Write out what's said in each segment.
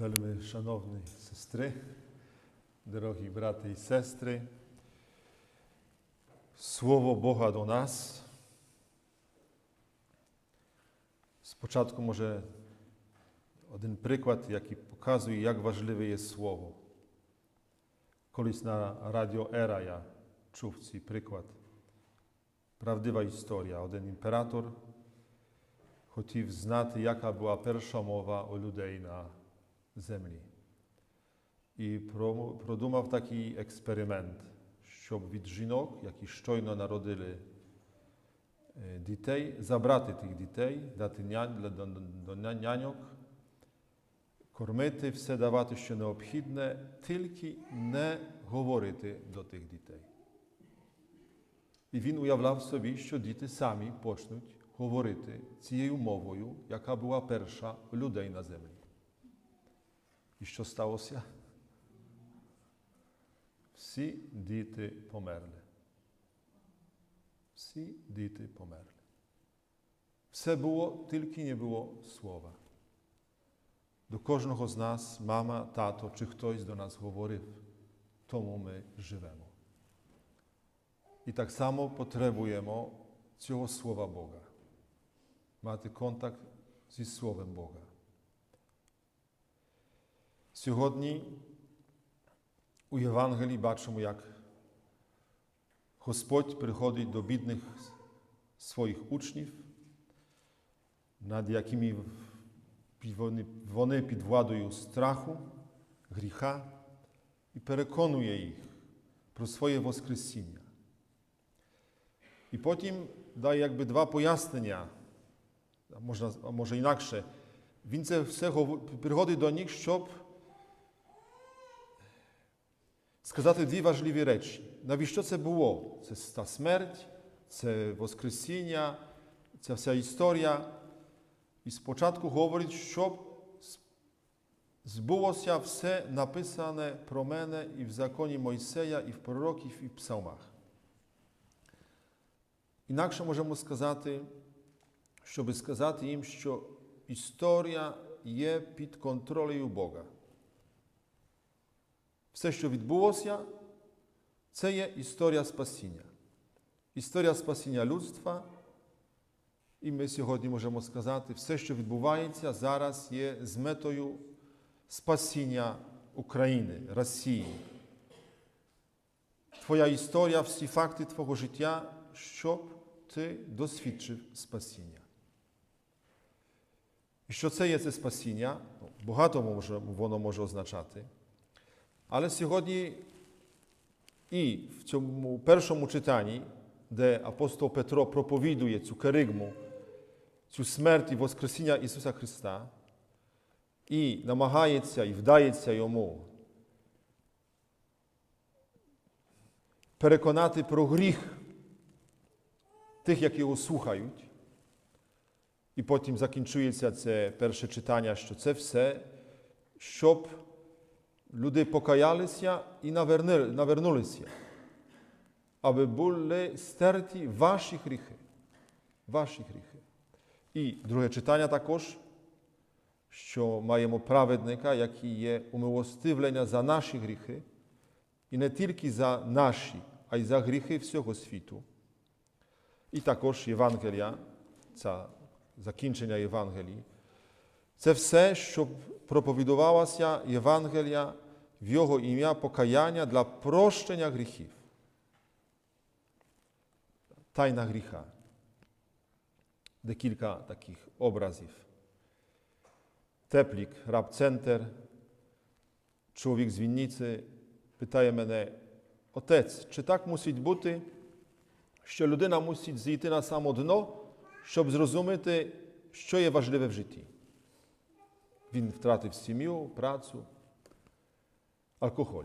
Вельми шановні сестри, дорогі брати і сестри, Слово Бога до нас. Спочатку може один приклад, який показує, як важливе є Слово. Колись на радіо Ера я чув цей приклад. Правдива історія. Один імператор хотів знати, яка була перша мова у людей на землі. І продумав такий експеримент, щоб від жінок, які щойно народили е, дітей, забрати тих дітей, дати нянь, до, до, до няньок, кормити, все давати, що необхідне, тільки не говорити до тих дітей. І він уявляв собі, що діти самі почнуть говорити цією мовою, яка була перша людей на землі. І що сталося? Всі діти померли. Всі діти померли. Все було, тільки не було слова. До кожного з нас, мама, тато чи хтось до нас говорив, тому ми живемо. І так само потребуємо цього Слова Бога, мати контакт зі Словом Бога. Сьогодні у Євангелії бачимо, як Господь приходить до бідних своїх учнів, над якими вони, під владою страху, гріха і переконує їх про своє Воскресіння. І потім дає якби два пояснення, а може інакше. Він це все приходить до них, щоб сказати дві важливі речі. Навіщо це було? Це та смерть, це Воскресіння, ця вся історія. І спочатку говорить, щоб збулося все написане про мене і в законі Мойсея, і в пророків, і в псалмах. Інакше можемо сказати, щоб сказати їм, що історія є під контролею Бога. Все, що відбулося, це є історія спасіння. Історія спасіння людства. І ми сьогодні можемо сказати, все, що відбувається зараз, є з метою спасіння України, Росії. Твоя історія, всі факти твого життя, щоб ти досвідчив спасіння. І що це є це спасіння? Ну, Багато воно може означати. Але сьогодні і в цьому першому читанні, де апостол Петро проповідує цю керигму, цю смерть і Воскресіння Ісуса Христа, і намагається і вдається йому переконати про гріх тих, які його слухають. І потім закінчується це перше читання, що це все, щоб люди покаялися і навернули- навернулися, аби були стерті ваші гріхи. Ваші гріхи. І друге читання також, що маємо праведника, який є умилостивлення за наші гріхи, і не тільки за наші, а й за гріхи всього світу. І також Євангелія, це закінчення Євангелії. Це все, щоб проповідувалася Євангелія в Його ім'я покаяння для прощення гріхів. Тайна гріха. Декілька таких образів. Теплік, рабцентр, чоловік з Вінниці питає мене, отець, чи так мусить бути, що людина мусить зійти на само дно, щоб зрозуміти, що є важливе в житті? Він втратив сім'ю, працю, алкоголь.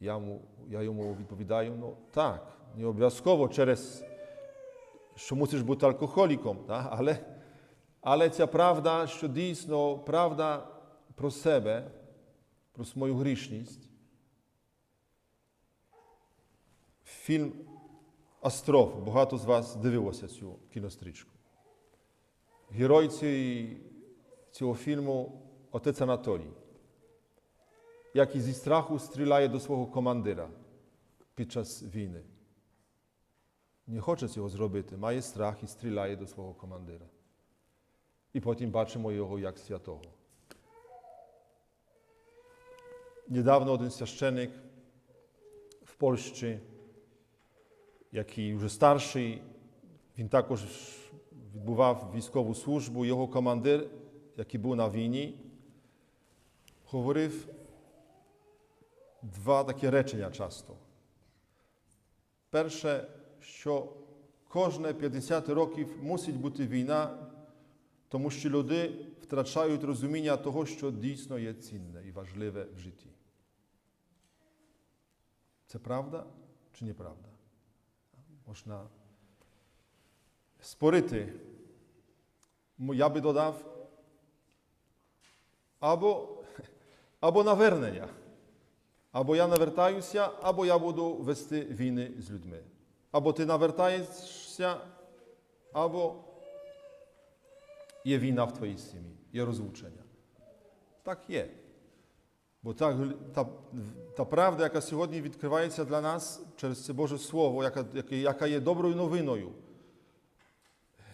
Я, йому, я йому відповідаю, ну так, не обов'язково через, що мусиш бути алкоголіком, так? Але, але ця правда, що дійсно правда про себе, про свою грішність. Фільм Остров, багато з вас дивилося цю кінострічку. Герой цієї, цього фільму отець Анатолій, який зі страху стріляє до свого командира під час війни. Не хоче цього зробити, має страх і стріляє до свого командира. І потім бачимо його як святого. Niedawno один священик в Польщі, який вже старший, він також відбував військову службу. Його командир, який був на війні, говорив два такі речення часто. Перше, що кожне 50 років мусить бути війна, тому що люди втрачають розуміння того, що дійсно є цінне і важливе в житті. Це правда чи неправда? Можна спорити. Я би додав або, або навернення. Або я навертаюся, або я буду вести війни з людьми. Або ти навертаєшся, або є війна в твоїй сім'ї, є розлучення. Так є. Бо та, та, та правда, яка сьогодні відкривається для нас через це Боже Слово, яка, яка- є доброю новиною,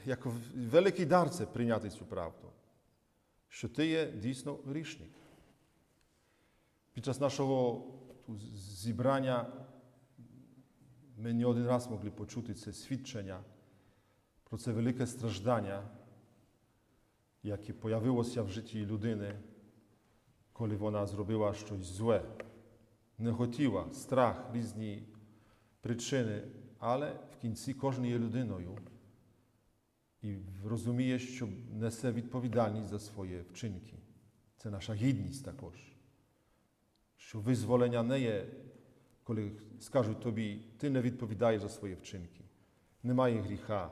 як великий дар це прийняти цю правду, що ти є дійсно грішник. Під час нашого зібрання ми не один раз могли почути це свідчення про це велике страждання, яке появилося в житті людини, коли вона зробила щось зле, не хотіла, страх, різні причини, але в кінці кожен є людиною і розуміє, що несе відповідальність за свої вчинки. Це наша гідність також. Що визволення не є, коли скажуть тобі, ти не відповідаєш за свої вчинки. Немає гріха,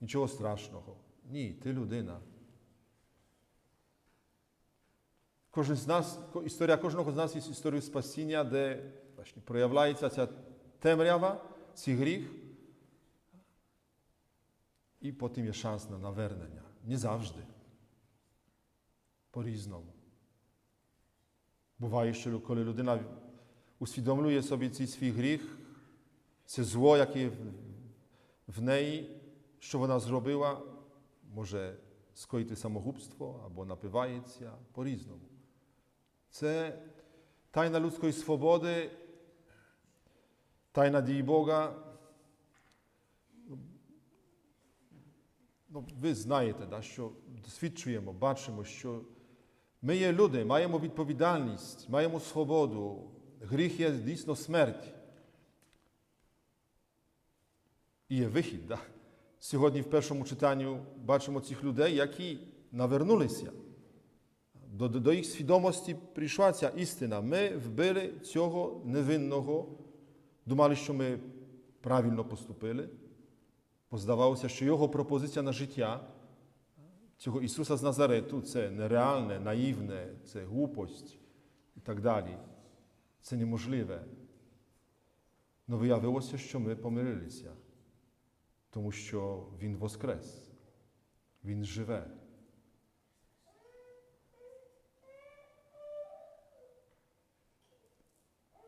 нічого страшного. Ні, ти людина. Кожен з нас, ко- історія кожного з нас є історією спасіння, де власне, проявляється ця темрява, цей гріх, і потім є шанс на навернення. Не завжди. По-різному. Буває, що коли людина усвідомлює собі цей свій гріх, це зло, яке в- в неї, що вона зробила, може скоїти самогубство або напивається по-різному. Це тайна людської свободи, тайна дії Бога. Ну, ви знаєте, да, що досвідчуємо, бачимо, що ми є люди, маємо відповідальність, маємо свободу. Гріх є дійсно смерть. І є вихід. Да? Сьогодні в першому читанні бачимо цих людей, які навернулися. До, до, до їх свідомості прийшла ця істина. Ми вбили цього невинного, думали, що ми правильно поступили. Бо здавалося, що його пропозиція на життя цього Ісуса з Назарету це нереальне, наївне, це глупость і так далі. Це неможливе. Но виявилося, що ми помирилися, тому що Він воскрес, Він живе.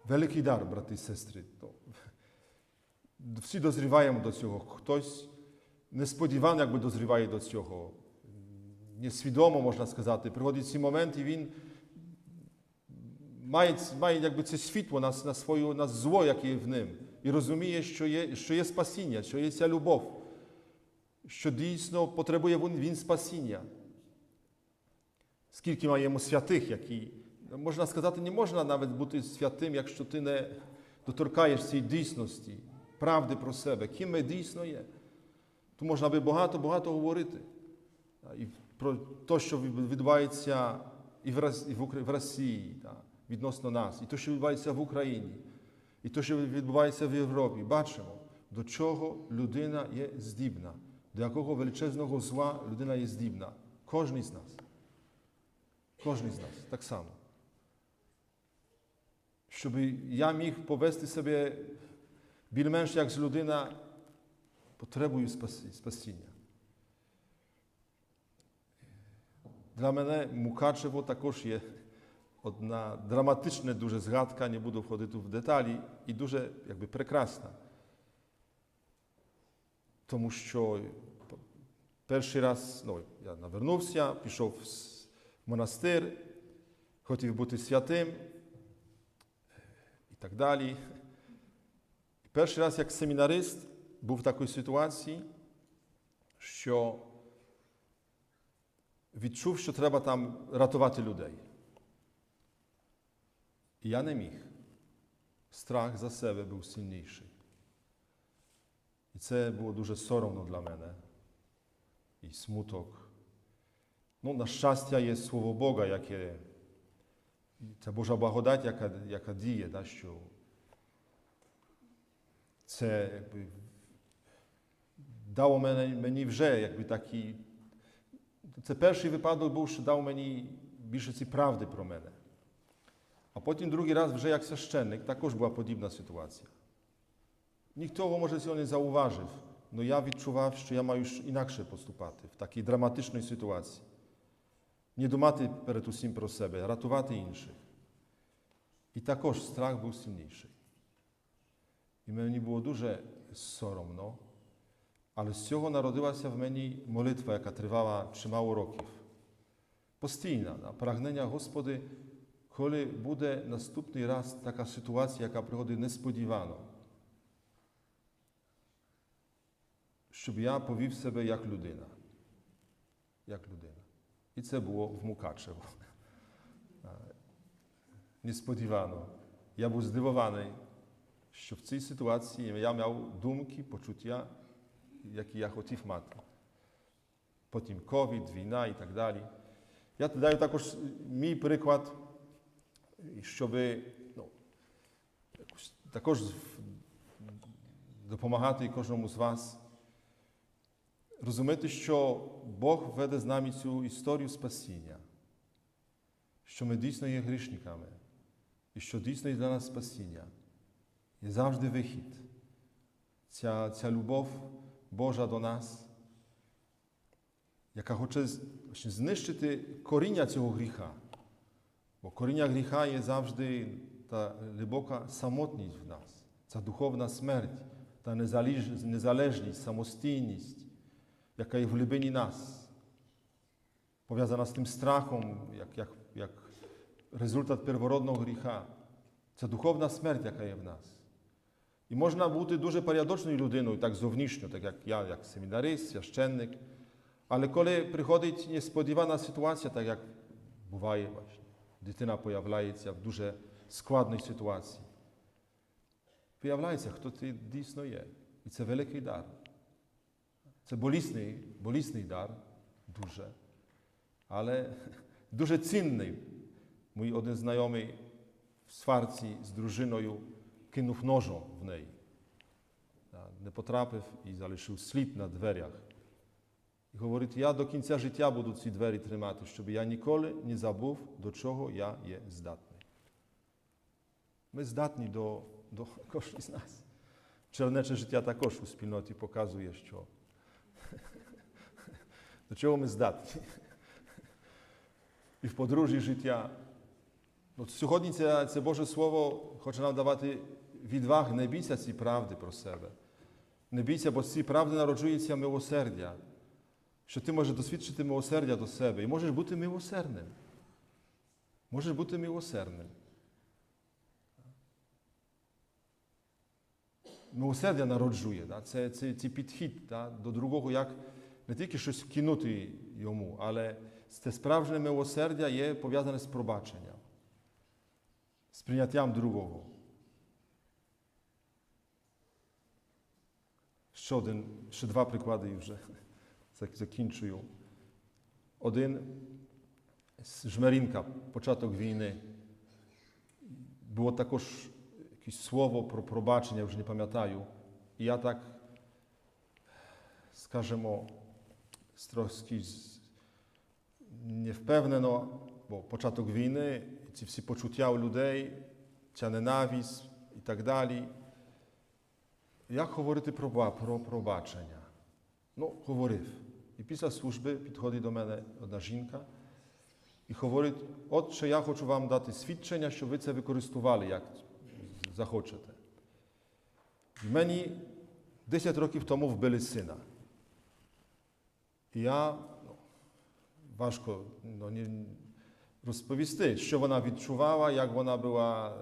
Великий дар, брати і сестри. То всі дозріваємо до цього. Хтось несподівано якби дозріває до цього. Несвідомо, можна сказати, приходить цей момент, і він має, має якби це світло на, на, свою, на зло, яке є в ним, і розуміє, що є, що є спасіння, що є ця любов, що дійсно потребує він, спасіння. Скільки маємо святих, які, можна сказати, не можна навіть бути святим, якщо ти не доторкаєш цієї дійсності, правди про себе, ким ми дійсно є. То можна би багато-багато говорити. І про те, що відбувається і в Росії відносно нас, і те, що відбувається в Україні, і те, що відбувається в Європі. Бачимо, до чого людина є здібна, до якого величезного зла людина є здібна. Кожен з нас. Кожен з нас так само. Щоб я міг повести себе більш-менш як людина, потребую спаси- спасіння. Для мене Мукачево також є одна драматична дуже згадка, не буду входити в деталі, і дуже якби, прекрасна. Тому що перший раз ну, я навернувся, пішов в монастир, хотів бути святим і так далі. Перший раз, як семінарист, був в такій ситуації, що відчув, що треба там рятувати людей. І я не міг. Страх за себе був сильніший. І це було дуже соромно для мене. І смуток. Ну, на щастя, є Слово Бога, яке ця Божа благодать, яка, яка діє, да, що це якби, дало мені, мені вже якби такий. Це перший випадок був, що дав мені більше ці правди про мене. А потім другий раз, вже як священник, також була подібна ситуація. Ніхто, може, цього не зауважив, але я відчував, що я маю інакше поступати в такій драматичній ситуації. Не думати перед усім про себе, а рятувати інших. І також страх був сильніший. Мені було дуже соромно, але з цього народилася в мені молитва, яка тривала чимало років. Постійна, на прагнення Господи, коли буде наступний раз така ситуація, яка приходить несподівано, щоб я повів себе як людина. Як людина. І це було в Мукачево. Несподівано. Я був здивований, що в цій ситуації я мав думки, почуття, які я хотів мати. Потім ковід, війна і так далі. Я даю також мій приклад, щоб ну, також допомагати кожному з вас. Розуміти, що Бог веде з нами цю історію спасіння, що ми дійсно є грішниками, і що дійсно є для нас спасіння. Є завжди вихід. Ця, ця любов Божа до нас, яка хоче знищити коріння цього гріха. Бо коріння гріха є завжди та глибока самотність в нас, ця духовна смерть, та незалежність, самостійність яка є в глибині нас, пов'язана з тим страхом, як, як, як результат первородного гріха. Це духовна смерть, яка є в нас. І можна бути дуже парадоксною людиною, так зовнішньо, так як я, як семінарист, священник. Але коли приходить несподівана ситуація, так як буває, дитина появляється в дуже складній ситуації, появляється, хто ти дійсно є. І це великий дар. Це болісний, болісний дар, дуже, але дуже цінний. Мій один знайомий в сварці з дружиною кинув ножом в неї. Не потрапив і залишив слід на дверях. І говорить, я до кінця життя буду ці двері тримати, щоб я ніколи не забув, до чого я є здатний. Ми здатні до, до кожного з нас. Чернече життя також у спільноті показує, що до чого ми здатні. І в подружжі життя. Ну, Сьогодні це, це Боже Слово хоче нам давати відваги, не бійся ці правди про себе. Не бійся, бо з цієї правди народжується милосердя, що ти можеш досвідчити милосердя до себе і можеш бути милосердним. Можеш бути милосердним. Милосердя народжує. Да? Це, це, це підхід да? до другого, як не тільки щось кинути йому, але це справжнє милосердя є пов'язане з пробаченням, з прийняттям другого. Ще один, ще два приклади і вже закінчую. Один з Жмерінка, початок війни. Було також якесь слово про пробачення, вже не пам'ятаю. І я так, скажімо, трошки невпевнено, бо початок війни, ці всі почуття у людей, ця ненависть і так далі. Як говорити про, про пробачення? Ну, говорив. І після служби підходить до мене одна жінка і говорить, отче, я хочу вам дати свідчення, щоб ви це використовували, як захочете. Мені 10 років тому вбили сина. І я ну, важко ну, не, розповісти, що вона відчувала, як вона була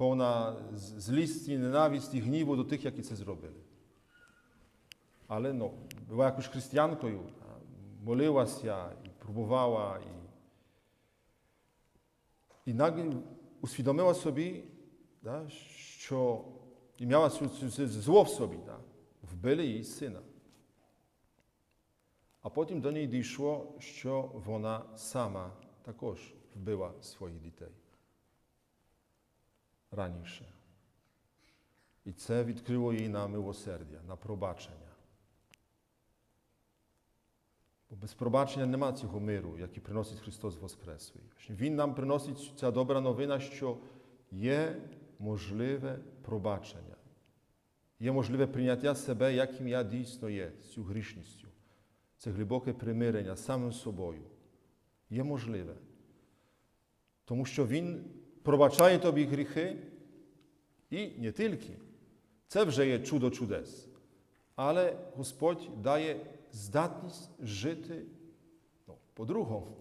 повна з- злісті, ненависті, гніву до тих, які це зробили. Але ну, була а, молилася і пробувала. І, і наgle усвідомила собі, що і мала зло в собі. Вбили її сина. А потім до неї дійшло, що вона сама також вбила своїх дітей раніше. І це відкрило їй на милосердя, на пробачення. Бо без пробачення нема цього миру, який приносить Христос Воскреслий. Він нам приносить ця добра новина, що є можливе пробачення. Є можливе прийняття себе, яким я дійсно є, з цю грішністю. Це глибоке примирення самим собою. Є можливе. Тому що Він пробачає тобі гріхи і не тільки. Це вже є чудо чудес. Але Господь дає здатність жити ну, по-другому.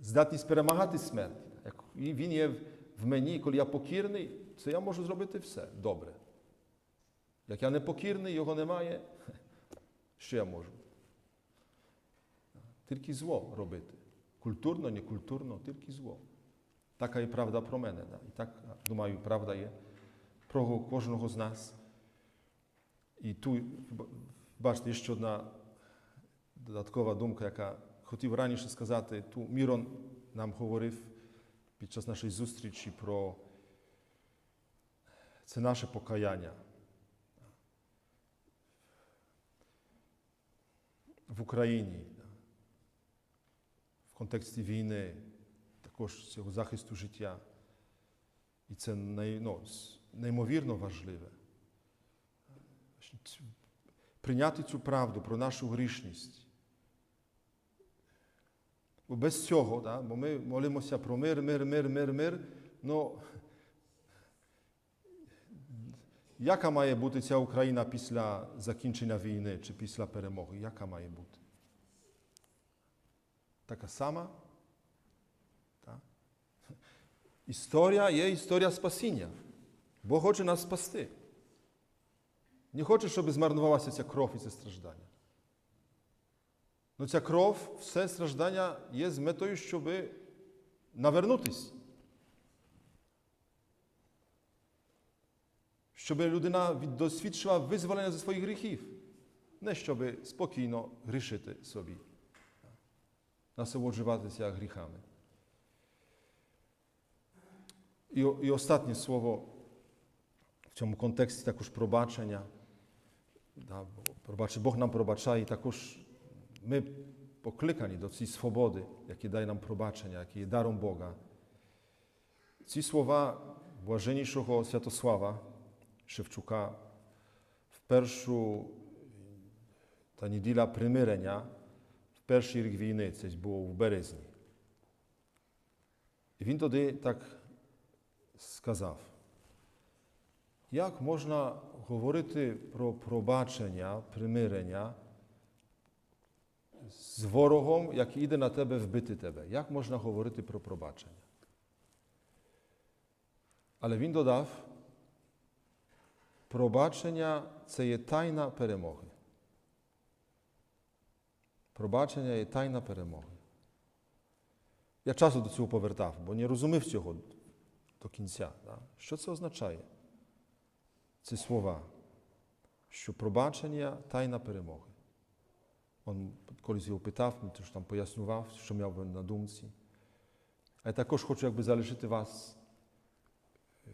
Здатність перемагати смерть. Як і Він є в мені, коли я покірний, це я можу зробити все добре. Як я не покірний, його немає, що я можу? Тільки зло робити. Культурно, не культурно, тільки зло. Така і правда про мене. Да? І так, думаю, правда є про кожного з нас. І тут, бачите, ще одна додаткова думка, яка хотів раніше сказати, ту Мірон нам говорив під час нашої зустрічі про це наше покаяння. В Україні, в контексті війни, також цього захисту життя. І це най, ну, неймовірно важливе. Прийняти цю правду про нашу грішність. Бо без цього, да, бо ми молимося про мир, мир, мир, мир, мир. Ну, яка має бути ця Україна після закінчення війни чи після перемоги? Яка має бути? Така сама? Так? Історія є історія спасіння. Бог хоче нас спасти. Не хоче, щоб змарнувалася ця кров і це страждання. Ну ця кров, все страждання є з метою, щоб навернутись. Щоб людина досвідчила визволення зі своїх гріхів. Не щоб спокійно грішити собі, насолоджуватися гріхами. І, о- і останнє слово в цьому контексті також пробачення. Да, бо пробачить, Бог нам пробачає, і також ми покликані до цієї свободи, які дає нам пробачення, які є даром Бога. Ці слова блаженнішого Святослава Шевчука в першу та неділя примирення, в перший рік війни, це було в березні. І він тоді так сказав. Як можна говорити про пробачення, примирення з ворогом, який іде на тебе вбити тебе? Як можна говорити про пробачення? Але він додав, пробачення це є тайна перемоги. Пробачення є тайна перемоги. Я часто до цього повертав, бо не розумів цього до кінця. Да? Що це означає? Ці слова, що пробачення тайна перемоги. Он колись його питав, він теж там пояснював, що мав би на думці. А я також хочу якби залишити вас е,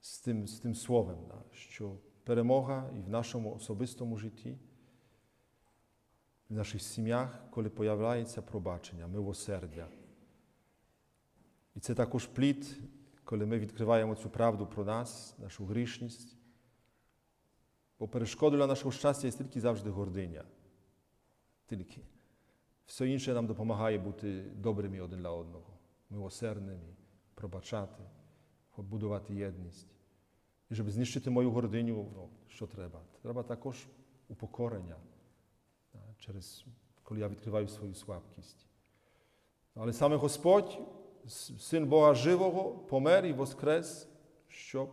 з тим, з тим словом, да, що перемога і в нашому особистому житті, в наших сім'ях, коли появляється пробачення, милосердя. І це також плід, коли ми відкриваємо цю правду про нас, нашу грішність. Бо перешкодою для нашого щастя є тільки завжди гординя. Тільки. Все інше нам допомагає бути добрими один для одного, милосердними, пробачати, будувати єдність. І щоб знищити мою гординю, ну, що треба? Треба також упокорення, через, коли я відкриваю свою слабкість. Але саме Господь, Син Бога Живого, помер і воскрес, щоб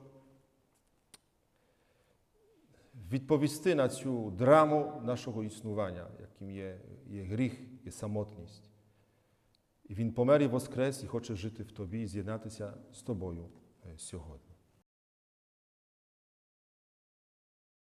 відповісти на цю драму нашого існування, яким є, є гріх, є самотність. І Він помер і воскрес і хоче жити в тобі і з'єднатися з тобою е, сьогодні.